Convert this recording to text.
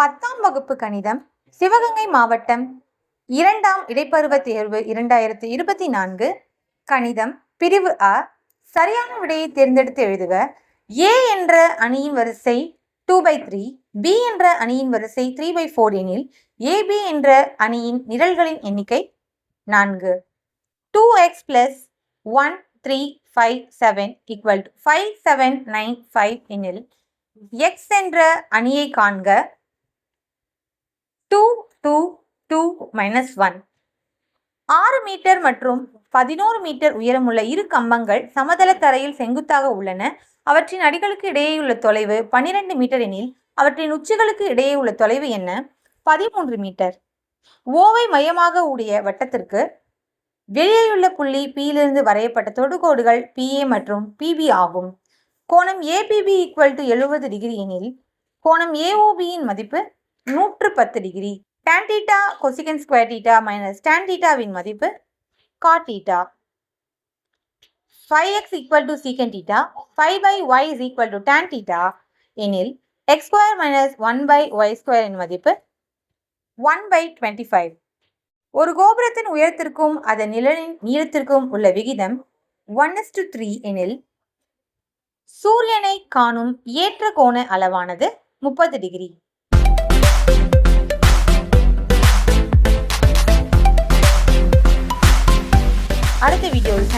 பத்தாம் வகுப்பு கணிதம் சிவகங்கை மாவட்டம் இரண்டாம் இடைப்பருவ தேர்வு இரண்டாயிரத்தி இருபத்தி நான்கு கணிதம் பிரிவு அ சரியான விடையை தேர்ந்தெடுத்து எழுதுக. ஏ என்ற அணியின் வரிசை டூ பை த்ரீ பி என்ற அணியின் வரிசை த்ரீ பை ஃபோர் எனில் ஏபி என்ற அணியின் நிரல்களின் எண்ணிக்கை நான்கு. Two X plus one three five seven equal to five seven nine five எனில் எக்ஸ் என்ற அணியை காண்க two two two minus one ஆறு மீட்டர் மற்றும் பதினோரு மீட்டர் உயரமுள்ள இரு கம்பங்கள் சமதள தரையில் செங்குத்தாக உள்ளன. அவற்றின் அடிகளுக்கு இடையேயுள்ள தொலைவு பனிரெண்டு மீட்டர் எனில் அவற்றின் உச்சிகளுக்கு இடையே உள்ள தொலைவு என்ன? பதிமூன்று மீட்டர் ஓவை மையமாக உடைய வட்டத்திற்கு வெளியேயுள்ள புள்ளி பியிலிருந்து வரையப்பட்ட தொடுகோடுகள் பிஏ மற்றும் பிபி ஆகும். கோணம் ஏபிபி ஈக்குவல் டு எழுபது டிகிரி எனில் கோணம் ஏஓபியின் மதிப்பு நூற்று பத்து degree tan theta cosecant square theta minus tan thetaவின் மதிப்பு cot theta. Five X equal to secant theta five by Y is equal to tan theta. எனில் X square minus one by Y ஸ்கொயரின் மதிப்பு ஒன் பை டுவெண்ட்டி ஃபைவ் ஒரு கோபுரத்தின் உயரத்திற்கும் அதன் நிழலின் நீளத்திற்கும் உள்ள விகிதம் ஒன் எஸ் டு த்ரீ எனில் சூரியனை காணும் ஏற்ற கோண அளவானது முப்பது டிகிரி de videoyu